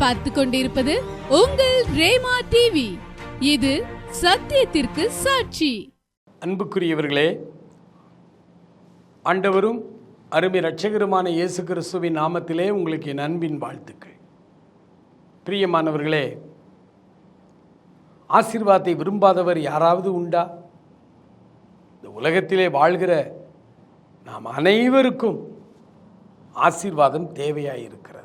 பார்த்து கொண்டிருப்பது உங்கள் ரேமா டிவி இது சத்தியத்திற்கு சாட்சி. அன்புக்குரியவர்களே ஆண்டவரும் அருமை ரட்சகருமான இயேசு கிறிஸ்துவின் நாமத்திலே உங்களுக்கு என் அன்பின் வாழ்த்துக்கள். பிரியமானவர்களே ஆசீர்வாதத்தை விரும்பாதவர் யாராவது உண்டா? இந்த உலகத்திலே வாழ்கிற நாம் அனைவருக்கும் ஆசீர்வாதம் தேவையாயிருக்கிறது.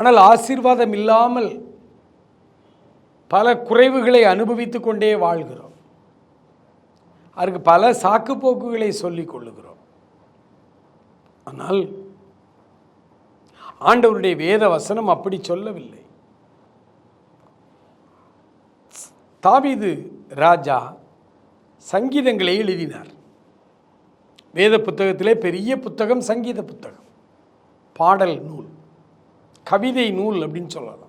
ஆனால் ஆசீர்வாதம் இல்லாமல் பல குறைவுகளை அனுபவித்து கொண்டே வாழ்கிறோம். அதற்கு பல சாக்குப்போக்குகளை சொல்லிக் கொள்ளுகிறோம். ஆனால் ஆண்டவருடைய வேத வசனம் அப்படி சொல்லவில்லை. தாவிது ராஜா சங்கீதங்களை எழுதினார். வேத புத்தகத்திலே பெரிய புத்தகம் சங்கீத புத்தகம். பாடல் நூல். கவிதை நூல் அப்படின்னு சொல்லலாம்.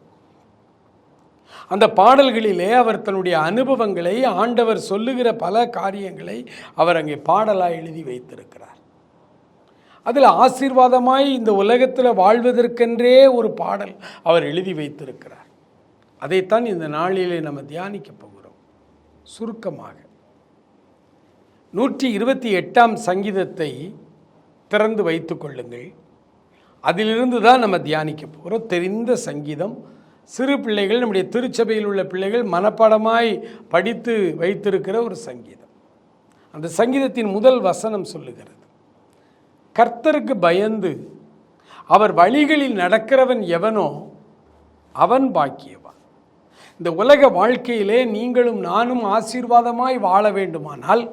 அந்த பாடல்களிலே அவர் தன்னுடைய அனுபவங்களை ஆண்டவர் சொல்லுகிற பல காரியங்களை அவர் அங்கே பாடலாக எழுதி வைத்திருக்கிறார். அதில் ஆசீர்வாதமாய் இந்த உலகத்தில் வாழ்வதற்கென்றே ஒரு பாடல் அவர் எழுதி வைத்திருக்கிறார். அதைத்தான் இந்த நாளிலே நம்ம தியானிக்க போகிறோம். சுருக்கமாக. நூற்றி இருபத்தி எட்டாம் சங்கீதத்தை திறந்து வைத்துக் கொள்ளுங்கள். அதிலிருந்து தான் நம்ம தியானிக்க போகிறோம் தெரிந்த சங்கீதம். சிறு பிள்ளைகள் நம்முடைய திருச்சபையில் உள்ள பிள்ளைகள் மனப்பாடமாய் படித்து வைத்திருக்கிற ஒரு சங்கீதம். அந்த சங்கீதத்தின் முதல் வசனம் சொல்லுகிறது. கர்த்தருக்கு பயந்து அவர் வழிகளில் நடக்கிறவன் எவனோ அவன் பாக்கியவான். இந்த உலக வாழ்க்கையிலே நீங்களும் நானும் ஆசீர்வாதமாய் வாழ வேண்டுமானால்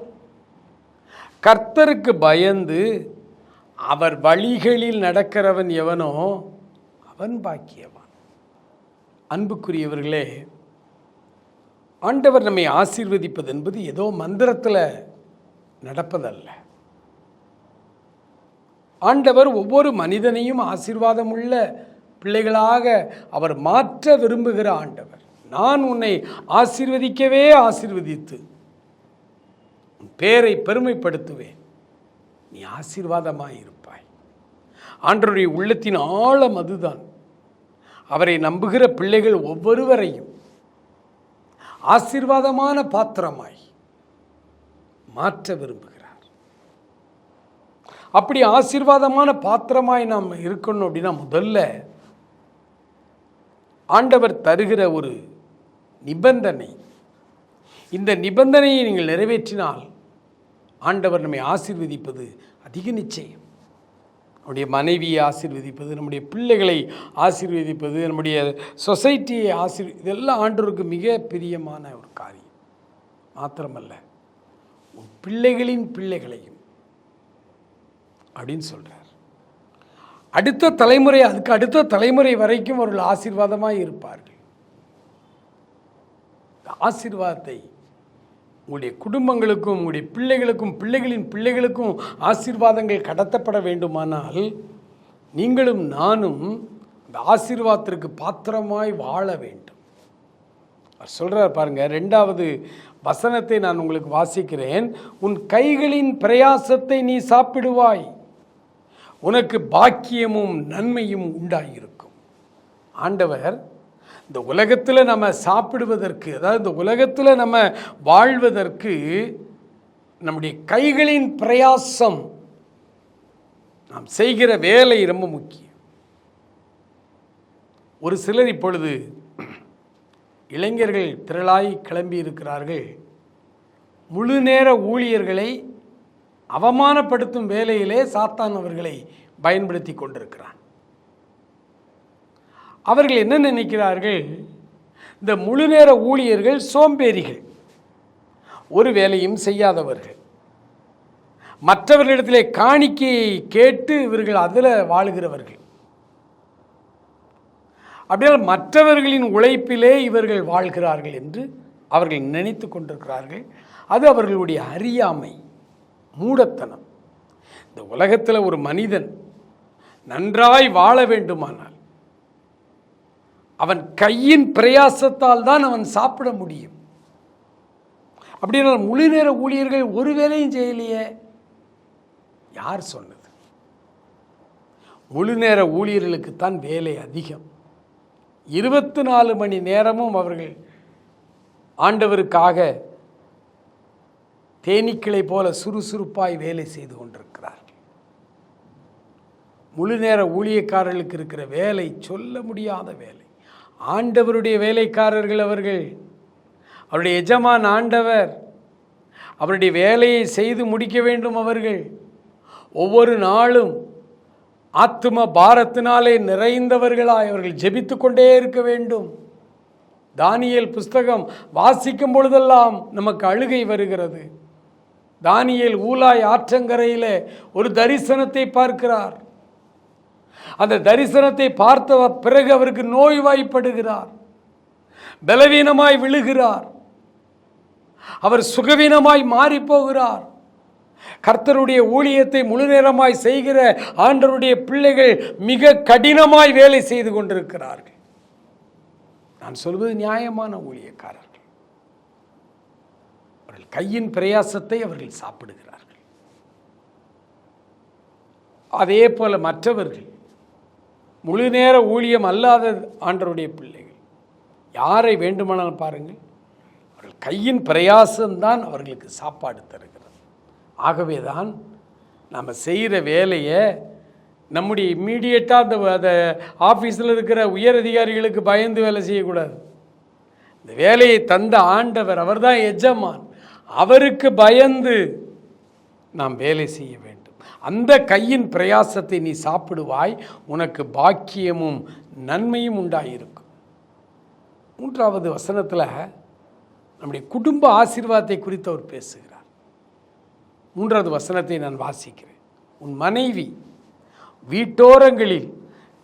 கர்த்தருக்கு பயந்து அவர் வழிகளில் நடக்கிறவன் எவனோ அவன் பாக்கியவான். அன்புக்குரியவர்களே ஆண்டவர் நம்மை ஆசீர்வதிப்பது என்பது ஏதோ மந்திரத்தில் நடப்பதல்ல. ஆண்டவர் ஒவ்வொரு மனிதனையும் ஆசீர்வாதமுள்ள பிள்ளைகளாக அவர் மாற்ற விரும்புகிற ஆண்டவர். நான் உன்னை ஆசீர்வதிக்கவே ஆசீர்வதித்து பேரை பெருமைப்படுத்துவேன். நீ ஆசீர்வாதமாய் இருப்பாய். ஆண்டவருடைய உள்ளத்தின் ஆழம் அதுதான். அவரை நம்புகிற பிள்ளைகள் ஒவ்வொருவரையும் ஆசீர்வாதமான பாத்திரமாய் மாற்ற விரும்புகிறார். அப்படி ஆசீர்வாதமான பாத்திரமாய் நாம் இருக்கணும் அப்படின்னா முதல்ல ஆண்டவர் தருகிற ஒரு நிபந்தனை. இந்த நிபந்தனையை நீங்கள் நிறைவேற்றினால் ஆண்டவர் நம்மை ஆசீர்வதிப்பது அதிக நிச்சயம். நம்முடைய மனைவியை ஆசீர்வதிப்பது நம்முடைய பிள்ளைகளை ஆசீர்வதிப்பது நம்முடைய சொசைட்டியை ஆசீர் இதெல்லாம் ஆண்டவருக்கு மிக பிரியமான ஒரு காரியம். மாத்திரமல்ல உன் பிள்ளைகளின் பிள்ளைகளையும் அப்படின்னு சொல்கிறார் அடுத்த தலைமுறை அதுக்கு அடுத்த தலைமுறை வரைக்கும் அவர்கள் ஆசீர்வாதமாக இருப்பார்கள். ஆசீர்வாதத்தை உங்களுடைய குடும்பங்களுக்கும் உங்களுடைய பிள்ளைகளுக்கும் பிள்ளைகளின் பிள்ளைகளுக்கும் ஆசீர்வாதங்கள் கடத்தப்பட வேண்டுமானால் நீங்களும் நானும் இந்த ஆசீர்வாதத்திற்கு பாத்திரமாய் வாழ வேண்டும். அவர் சொல்கிறார் பாருங்கள் ரெண்டாவது வசனத்தை நான் உங்களுக்கு வாசிக்கிறேன். உன் கைகளின் பிரயாசத்தை நீ சாப்பிடுவாய். உனக்கு பாக்கியமும் நன்மையும் உண்டாயிருக்கும். ஆண்டவர் இந்த உலகத்தில் நம்ம சாப்பிடுவதற்கு அதாவது இந்த உலகத்தில் நம்ம வாழ்வதற்கு நம்முடைய கைகளின் பிரயாசம் நாம் செய்கிற வேலை ரொம்ப முக்கியம். ஒரு சிலர் இப்பொழுது இளைஞர்கள் திரளாய் கிளம்பி இருக்கிறார்கள். முழு நேர ஊழியர்களை அவமானப்படுத்தும் வேலையிலே சாத்தான் அவர்களை பயன்படுத்தி கொண்டிருக்கிறான். அவர்கள் என்ன நினைக்கிறார்கள்? இந்த முழு நேர ஊழியர்கள் சோம்பேறிகள். ஒரு வேலையும் செய்யாதவர்கள். மற்றவர்களிடத்திலே காணிக்கையை கேட்டு இவர்கள் அதில் வாழுகிறவர்கள். அப்படியால் மற்றவர்களின் உழைப்பிலே இவர்கள் வாழ்கிறார்கள் என்று அவர்கள் நினைத்து கொண்டிருக்கிறார்கள். அது அவர்களுடைய அறியாமை மூடத்தனம். இந்த உலகத்தில் ஒரு மனிதன் நன்றாய் வாழ வேண்டுமானால் அவன் கையின் பிரயாசத்தால் தான் அவன் சாப்பிட முடியும். அப்படின்னா முழு நேர ஊழியர்கள் ஒரு வேலையும் செய்யலையே. யார் சொன்னது? முழு நேர ஊழியர்களுக்குத்தான் வேலை அதிகம். இருபத்தி நாலு மணி நேரமும் அவர்கள் ஆண்டவருக்காக தேனீக்களை போல சுறுசுறுப்பாய் வேலை செய்து கொண்டிருக்கிறார்கள் முழு நேர ஊழியக்காரர்களுக்கு இருக்கிற வேலை சொல்ல முடியாத வேலை. ஆண்டவருடைய வேலைக்காரர்கள் அவர்கள். அவருடைய எஜமான் ஆண்டவர். அவருடைய வேலையை செய்து முடிக்க வேண்டும் அவர்கள். ஒவ்வொரு நாளும் ஆத்தும பாரத்தினாலே நிறைந்தவர்களாய் அவர்கள் ஜெபித்து கொண்டே இருக்க வேண்டும். தானியல் புஸ்தகம் வாசிக்கும் பொழுதெல்லாம் நமக்கு அழுகை வருகிறது. தானியல் ஊலாய் ஆற்றங்கரையில் ஒரு தரிசனத்தை பார்க்கிறார். அந்த தரிசனத்தை பார்த்த பிறகு அவருக்கு நோய்வாய்ப்படுகிறார். பலவீனமாய் விழுகிறார். அவர் சுகவீனமாய் மாறி போகிறார் கர்த்தருடைய ஊழியத்தை முழு நேரமாய் செய்கிற ஆண்டருடைய பிள்ளைகள் மிக கடினமாய் வேலை செய்து கொண்டிருக்கிறார்கள். நான் சொல்வது நியாயமான ஊழியக்காரர்கள். அவர்கள் கையின் பிரயாசத்தை அவர்கள் சாப்பிடுகிறார்கள். அதே போல மற்றவர்கள் முழு நேர ஊழியம் அல்லாத ஆண்டருடைய பிள்ளைகள். யாரை வேண்டுமானாலும் பாருங்கள் அவர்கள் கையின் பிரயாசம்தான் அவர்களுக்கு சாப்பாடு தருகிறது. ஆகவே தான் நம்ம செய்கிற வேலையை நம்முடைய இம்மீடியட்டாக அந்த அந்த ஆஃபீஸில் இருக்கிற உயர் அதிகாரிகளுக்கு பயந்து வேலை செய்யக்கூடாது. இந்த வேலையை தந்த ஆண்டவர் அவர்தான் எஜமான். அவருக்கு பயந்து நாம் வேலை செய்ய வேண்டும். அந்த கையின் பிரயாசத்தை நீ சாப்பிடுவாய் உனக்கு பாக்கியமும் நன்மையும் உண்டாயிருக்கும் மூன்றாவது வசனத்தில் நம்முடைய குடும்ப ஆசீர்வாதத்தை குறித்து அவர் பேசுகிறார். மூன்றாவது வசனத்தை நான் வாசிக்கிறேன். உன் மனைவி வீட்டோரங்களில்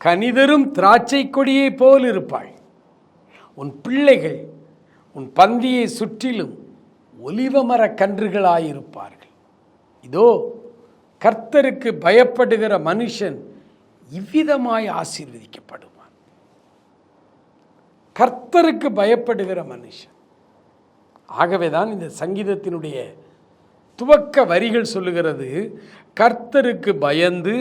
கனிதரும் திராட்சை கொடியைப் போல் இருப்பாள். உன் பிள்ளைகள் உன் பந்தியை சுற்றிலும் ஒலிவமர கன்றுகளாயிருப்பார்கள். இதோ கர்த்தருக்கு பயப்படுகிற மனுஷன் இவ்விதமாய் ஆசீர்வதிக்கப்படுவான். கர்த்தருக்கு பயப்படுகிற மனுஷன். ஆகவே தான் இந்த சங்கீதத்தினுடைய துவக்க வரிகள் சொல்லுகிறது கர்த்தருக்கு பயந்து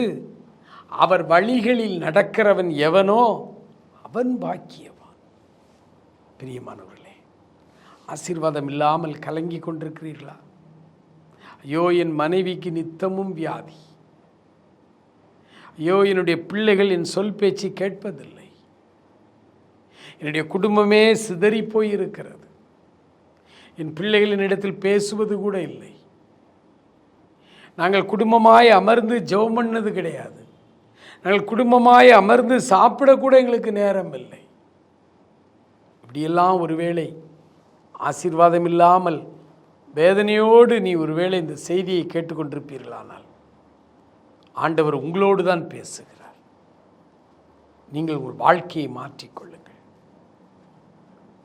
அவர் வழிகளில் நடக்கிறவன் எவனோ அவன் பாக்கியவான். பிரியமானவர்களே ஆசீர்வாதம் இல்லாமல் கலங்கி கொண்டிருக்கிறீர்களா? ஐயோ என் மனைவிக்கு நித்தமும் வியாதி. ஐயோ என்னுடைய பிள்ளைகள் என் சொல் பேச்சு கேட்பதில்லை. என்னுடைய குடும்பமே சிதறி போயிருக்கிறது. என் பிள்ளைகள் என்னிடத்தில் பேசுவது கூட இல்லை. நாங்கள் குடும்பமாய் அமர்ந்து ஜெபம் பண்ணது கிடையாது. நாங்கள் குடும்பமாய் அமர்ந்து சாப்பிடக்கூட எங்களுக்கு நேரம் இல்லை. இப்படியெல்லாம் ஒருவேளை ஆசீர்வாதம் இல்லாமல் வேதனையோடு நீ ஒருவேளை இந்த செய்தியை கேட்டுக்கொண்டிருப்பீர்களானால் ஆண்டவர் உங்களோடு தான் பேசுகிறார். நீங்கள் ஒரு வாழ்க்கையை மாற்றிக்கொள்ளுங்கள்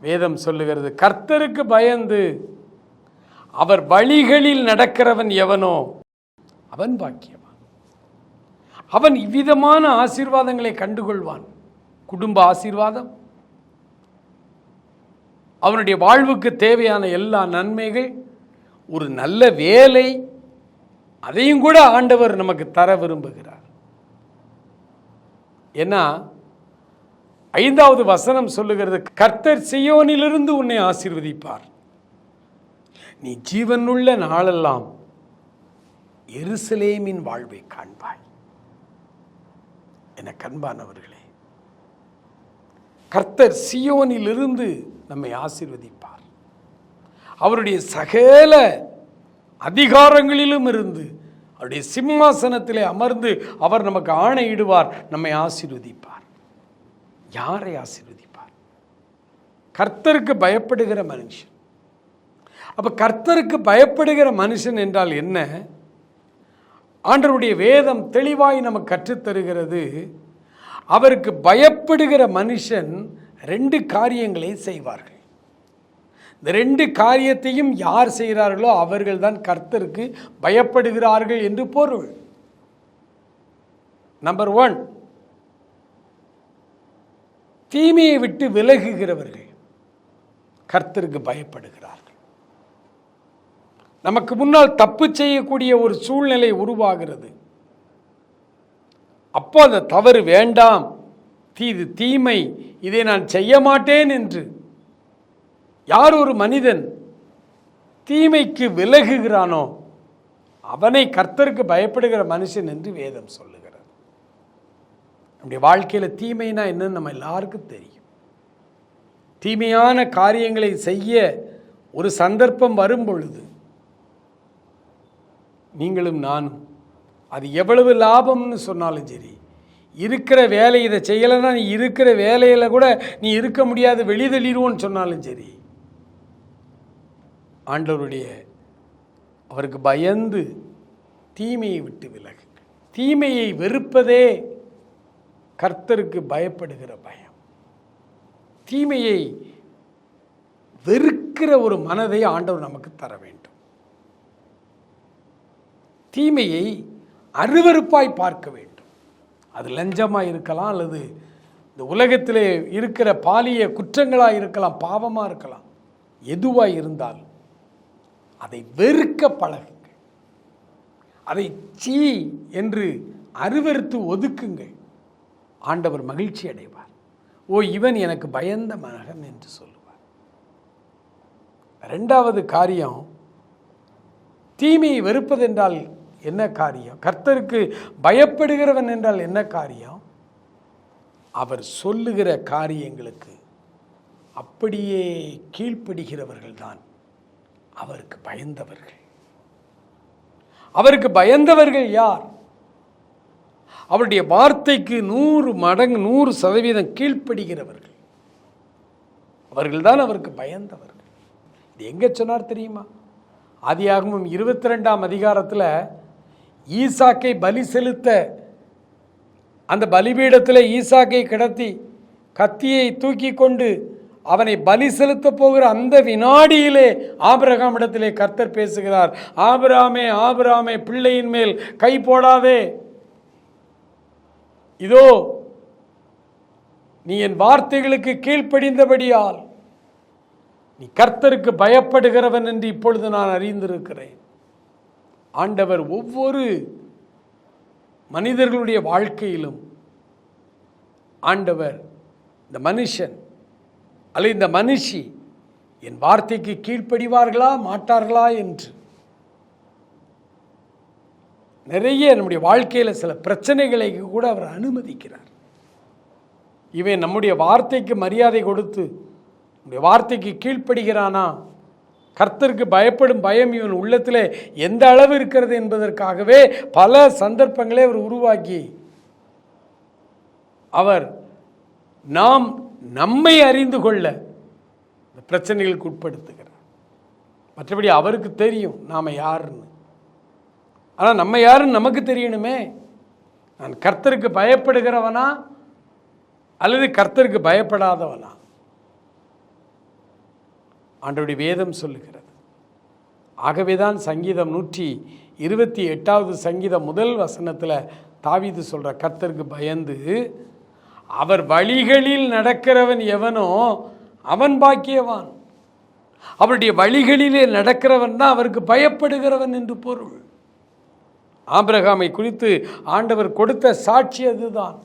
வேதம் சொல்லுகிறது கர்த்தருக்கு பயந்து அவர் வழிகளில் நடக்கிறவன் எவனோ அவன் பாக்கியவான். அவன் இவ்விதமான ஆசீர்வாதங்களை கண்டுகொள்வான். குடும்ப ஆசீர்வாதம். அவனுடைய வாழ்வுக்கு தேவையான எல்லா நன்மைகள் ஒரு நல்ல வேலை அதையும் கூட ஆண்டவர் நமக்கு தர விரும்புகிறார். ஏன்னா ஐந்தாவது வசனம் சொல்லுகிறது கர்த்தர் சியோனிலிருந்து உன்னை ஆசீர்வதிப்பார். நீ ஜீவனுள்ள நாளெல்லாம் எருசலேமின் வாழ்வை காண்பாய். என கண்பானவர்களே கர்த்தர் சியோனிலிருந்து நம்மை ஆசீர்வதிப்பார். அவருடைய சகல அதிகாரங்களிலும் இருந்து அவருடைய சிம்மாசனத்திலே அமர்ந்து அவர் நமக்கு ஆணையிடுவார் நம்மை ஆசீர்வதிப்பார். யாரை ஆசீர்வதிப்பார்? கர்த்தருக்கு பயப்படுகிற மனுஷன். அப்போ கர்த்தருக்கு பயப்படுகிற மனுஷன் என்றால் என்ன? ஆண்டவருடைய வேதம் தெளிவாய் நமக்கு கற்றுத்தருகிறது. அவருக்கு பயப்படுகிற மனுஷன் ரெண்டு காரியங்களை செய்வார்கள். இந்த ரெண்டு காரியத்தையும் யார் செய்கிறார்களோ அவர்கள் தான் கர்த்தருக்கு பயப்படுகிறார்கள் என்று பொருள். நம்பர் ஒன் தீமையை விட்டு விலகுகிறவர்கள் கர்த்தருக்கு பயப்படுகிறார்கள். நமக்கு முன்னால் தப்பு செய்யக்கூடிய ஒரு சூழ்நிலை உருவாகிறது. அப்போ அந்த தவறு வேண்டாம். தீது தீமை. இதை நான் செய்ய மாட்டேன் என்று யார் ஒரு மனிதன் தீமைக்கு விலகுகிறானோ அவனை கர்த்தருக்கு பயப்படுகிற மனுஷன் என்று வேதம் சொல்லுகிறது. நம்முடைய வாழ்க்கையில் தீமைனா என்னன்னு நம்ம எல்லாருக்கும் தெரியும். தீமையான காரியங்களை செய்ய ஒரு சந்தர்ப்பம் வரும் பொழுது நீங்களும் நானும் அது எவ்வளவு லாபம்னு சொன்னாலும் சரி இருக்கிற வேலை இதை செய்யலைன்னா நீ இருக்கிற வேலையில் கூட நீ இருக்க முடியாது வெளிதெளிடுவோன்னு சொன்னாலும் சரி ஆண்டவருடைய அவருக்கு பயந்து தீமையை விட்டு விலகு. தீமையை வெறுப்பதே கர்த்தருக்கு பயப்படுகிற பயம். தீமையை வெறுக்கிற ஒரு மனதை ஆண்டவர் நமக்கு தர வேண்டும். தீமையை அருவருப்பாய் பார்க்க வேண்டும். அது லஞ்சமாக இருக்கலாம் அல்லது இந்த உலகத்திலே இருக்கிற பாலிய குற்றங்களாக இருக்கலாம் பாவமாக இருக்கலாம். எதுவாக இருந்தாலும். அதை வெறுக்க பழகுங்கள். அதை சீ என்று அருவறுத்து ஒதுக்குங்கள். ஆண்டவர் மகிழ்ச்சி அடைவார். ஓ இவன் எனக்கு பயந்த மகன் என்று சொல்லுவார். ரெண்டாவது காரியம் தீமையை வெறுப்பதென்றால் என்ன காரியம்? கர்த்தருக்கு பயப்படுகிறவன் என்றால் என்ன காரியம்? அவர் சொல்லுகிற காரியங்களுக்கு அப்படியே கீழ்ப்படுகிறவர்கள்தான். அவருக்கு பயந்தவர்கள். அவருக்கு பயந்தவர்கள் யார்? அவருடைய வார்த்தைக்கு நூறு மடங்கு நூறு சதவீதம் கீழ்ப்படுகிறவர்கள். அவர்கள்தான் அவருக்கு பயந்தவர்கள். இது எங்கே சொன்னார் தெரியுமா? ஆதியாகமும் இருபத்தி ரெண்டாம் அதிகாரத்தில் ஈசாக்கை பலி செலுத்த அந்த பலிபீடத்தில் ஈசாக்கை கிடத்தி கத்தியை தூக்கி கொண்டு அவனை பலி செலுத்த போகிற அந்த வினாடியிலே ஆபிரகாம் இடத்திலே கர்த்தர் பேசுகிறார் ஆபிராமே ஆபிராமே பிள்ளையின் மேல் கை போடாதே. இதோ நீ என் வார்த்தைகளுக்கு கீழ்ப்படிந்தபடியால் நீ கர்த்தருக்கு பயப்படுகிறவன் என்று இப்பொழுது நான் அறிந்திருக்கிறேன். ஆண்டவர் ஒவ்வொரு மனிதர்களுடைய வாழ்க்கையிலும் ஆண்டவர் இந்த மனுஷன் அல்ல இந்த மனுஷி என் வார்த்தைக்கு கீழ்ப்படிவார்களா மாட்டார்களா என்று. நிறைய நம்முடைய வாழ்க்கையில் சில பிரச்சனைகளை கூட அவர் அனுமதிக்கிறார். இவன் நம்முடைய வார்த்தைக்கு மரியாதை கொடுத்து நம்முடைய வார்த்தைக்கு கீழ்ப்படுகிறானா? கர்த்தருக்கு பயப்படும் பயம் இவன் உள்ளத்தில் எந்த அளவு இருக்கிறது என்பதற்காகவே பல சந்தர்ப்பங்களை அவர் உருவாக்கி அவர் நாம் நம்மை அறிந்து கொள்ள இந்த பிரச்சனைகளுக்கு உட்படுத்துகிறார். மற்றபடி அவருக்கு தெரியும் நாம் யாருன்னு. ஆனால் நம்ம யாருன்னு நமக்கு தெரியணுமே. நான் கர்த்தருக்கு பயப்படுகிறவனா அல்லது கர்த்தருக்கு பயப்படாதவனா? ஆண்டவருடைய வேதம் சொல்லுகிறது. ஆகவேதான் சங்கீதம் நூற்றி இருபத்தி எட்டாவது சங்கீதம் முதல் வசனத்தில் தாவிது சொல்கிற கர்த்தருக்கு பயந்து அவர் வழிகளில் நடக்கிறவன் எவனோ அவன் பாக்கியவான். அவருடைய வழிகளிலே நடக்கிறவன் தான் அவருக்கு பயப்படுகிறவன் என்று பொருள். ஆபிரகாமை குறித்து ஆண்டவர் கொடுத்த சாட்சி அதுதான்.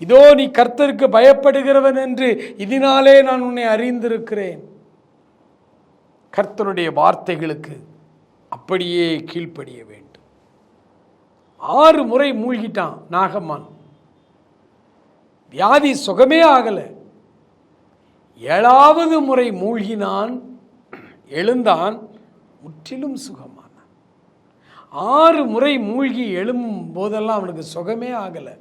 இதோ நீ கர்த்தருக்கு பயப்படுகிறவன் என்று இதனாலே நான் உன்னை அறிந்திருக்கிறேன். கர்த்தருடைய வார்த்தைகளுக்கு அப்படியே கீழ்ப்படிய வேண்டும். ஆறு முறை மூழ்கிட்டான் நாகம்மான். வியாதி சுகமே ஆகலை. ஏழாவது முறை மூழ்கினான் எழுந்தான் முற்றிலும் சுகமானான். ஆறு முறை மூழ்கி எழும்பும் போதெல்லாம் அவனுக்கு சுகமே ஆகலை.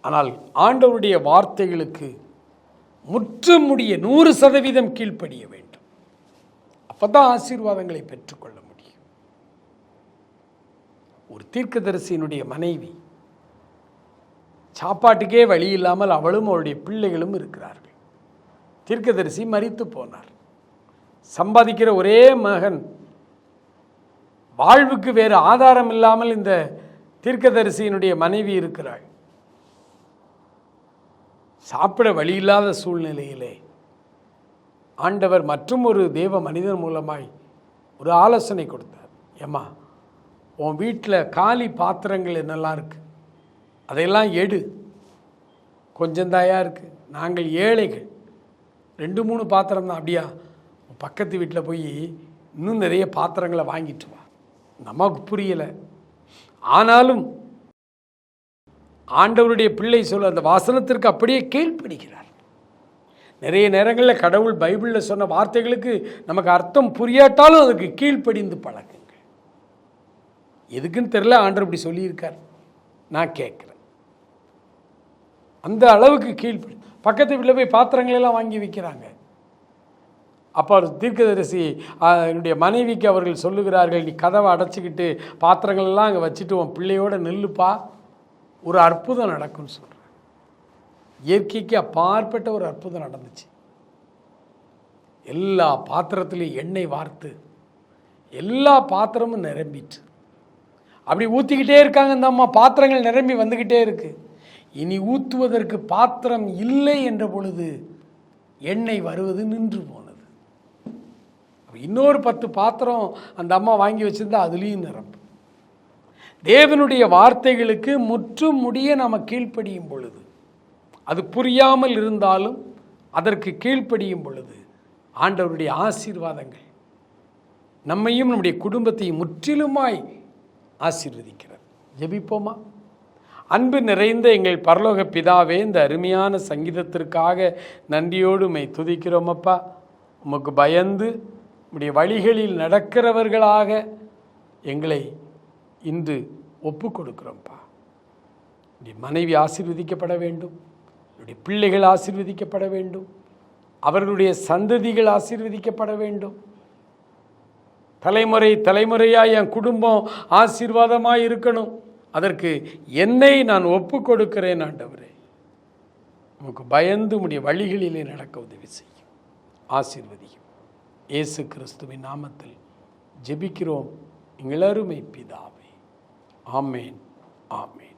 ஆனால் ஆண்டவருடைய வார்த்தைகளுக்கு முற்றுமுடிய நூறு சதவீதம் கீழ்ப்படிய வேண்டும். அப்பதான் ஆசீர்வாதங்களை பெற்றுக்கொள்ள முடியும். ஒரு தீர்க்கதரிசியினுடைய மனைவி சாப்பாட்டுக்கே வழி இல்லாமல் அவளும் அவளுடைய பிள்ளைகளும் இருக்கிறார்கள். தீர்க்கதரிசி மறித்து போனார். சம்பாதிக்கிற ஒரே மகன் வாழ்வுக்கு வேறு ஆதாரம் இல்லாமல் இந்த தீர்க்கதரிசியினுடைய மனைவி இருக்கிறாள். சாப்பிட வழி இல்லாத சூழ்நிலையிலே ஆண்டவர் மற்றும் ஒரு தேவ மனிதன் மூலமாய் ஒரு ஆலோசனை கொடுத்தார். ஏம்மா உன் வீட்டில் காலி பாத்திரங்கள் என்னெல்லாம் இருக்குது அதையெல்லாம் எடு. கொஞ்சம் தாயா இருக்குது நாங்கள் ஏழைகள். ரெண்டு மூணு பாத்திரம் தான் அப்படியா? பக்கத்து வீட்டில் போய் இன்னும் நிறைய பாத்திரங்களை வாங்கிட்டு வா. நமக்கு புரியலை. ஆனாலும் ஆண்டவருடைய பிள்ளை சொல்ல அந்த வாசனத்திற்கு அப்படியே கீழ்ப்படுகிறார். நிறைய நேரங்களில் கடவுள் பைபிளில் சொன்ன வார்த்தைகளுக்கு நமக்கு அர்த்தம் புரியாட்டாலும் அதுக்கு கீழ்ப்படிந்து பழகுங்க எதுக்குன்னு தெரில ஆண்டவர் இப்படி சொல்லியிருக்கார். நான் கேட்குறேன் அந்த அளவுக்கு கீழ்ப்படி பக்கத்து வீட்டில் போய் பாத்திரங்களெல்லாம் வாங்கி விற்கிறாங்க அப்போ தீர்க்கதரிசி என்னுடைய மனைவிக்கு அவர்கள் சொல்லுகிறார்கள் நீ கதவை அடைச்சிக்கிட்டு பாத்திரங்கள் எல்லாம் அங்கே வச்சுட்டு உன் பிள்ளையோட நில்லுப்பா. ஒரு அற்புதம் நடக்கும்னு சொல்கிறேன் இயற்கைக்கு அப்பாற்பட்ட ஒரு அற்புதம் நடந்துச்சு. எல்லா பாத்திரத்துலேயும் எண்ணெய் வார்த்து எல்லா பாத்திரமும் நிரம்பிட்டு. அப்படி ஊற்றிக்கிட்டே இருக்காங்க இந்த அம்மா. பாத்திரங்கள் நிரம்பி வந்துக்கிட்டே இருக்குது இனி ஊற்றுவதற்கு பாத்திரம் இல்லை என்ற பொழுது எண்ணெய் வருவது நின்று போனது. இன்னொரு பத்து பாத்திரம் அந்த அம்மா வாங்கி வச்சிருந்தா அதுலேயும் நிரம்பு. தேவனுடைய வார்த்தைகளுக்கு முற்றும் முடிய நாம் கீழ்ப்படியும் பொழுது அது புரியாமல் இருந்தாலும் அதற்கு கீழ்ப்படியும் பொழுது ஆண்டவருடைய ஆசீர்வாதங்கள் நம்மையும் நம்முடைய குடும்பத்தையும் முற்றிலுமாய் ஆசீர்வதிக்கிறார் ஜெபிப்போமா? அன்பு நிறைந்த எங்கள் பரலோக பிதாவே இந்த அருமையான சங்கீதத்திற்காக நன்றியோடு உம்மை துதிக்கிறோம் அப்பா. உமக்கு பயந்து உடைய வழிகளில் நடக்கிறவர்களாக எங்களை இன்று ஒப்பு கொடுக்குறோம்ப்பா உடைய மனைவி ஆசீர்வதிக்கப்பட வேண்டும் உடைய பிள்ளைகள் ஆசீர்வதிக்கப்பட வேண்டும் அவர்களுடைய சந்ததிகள் ஆசீர்வதிக்கப்பட வேண்டும். தலைமுறை தலைமுறையாக என் குடும்பம் ஆசீர்வாதமாக இருக்கணும். அதற்கு என்னை நான் ஒப்பு கொடுக்கிறேன் ஆண்டவரே. உமக்கு பயந்து உடைய வழிகளிலே நடக்க உதவி செய்யும். ஆசீர்வதியும். இயேசு கிறிஸ்துவின் நாமத்தில் ஜெபிக்கிறோம். இளருமை பிதாவே. ஆமேன். ஆமேன்.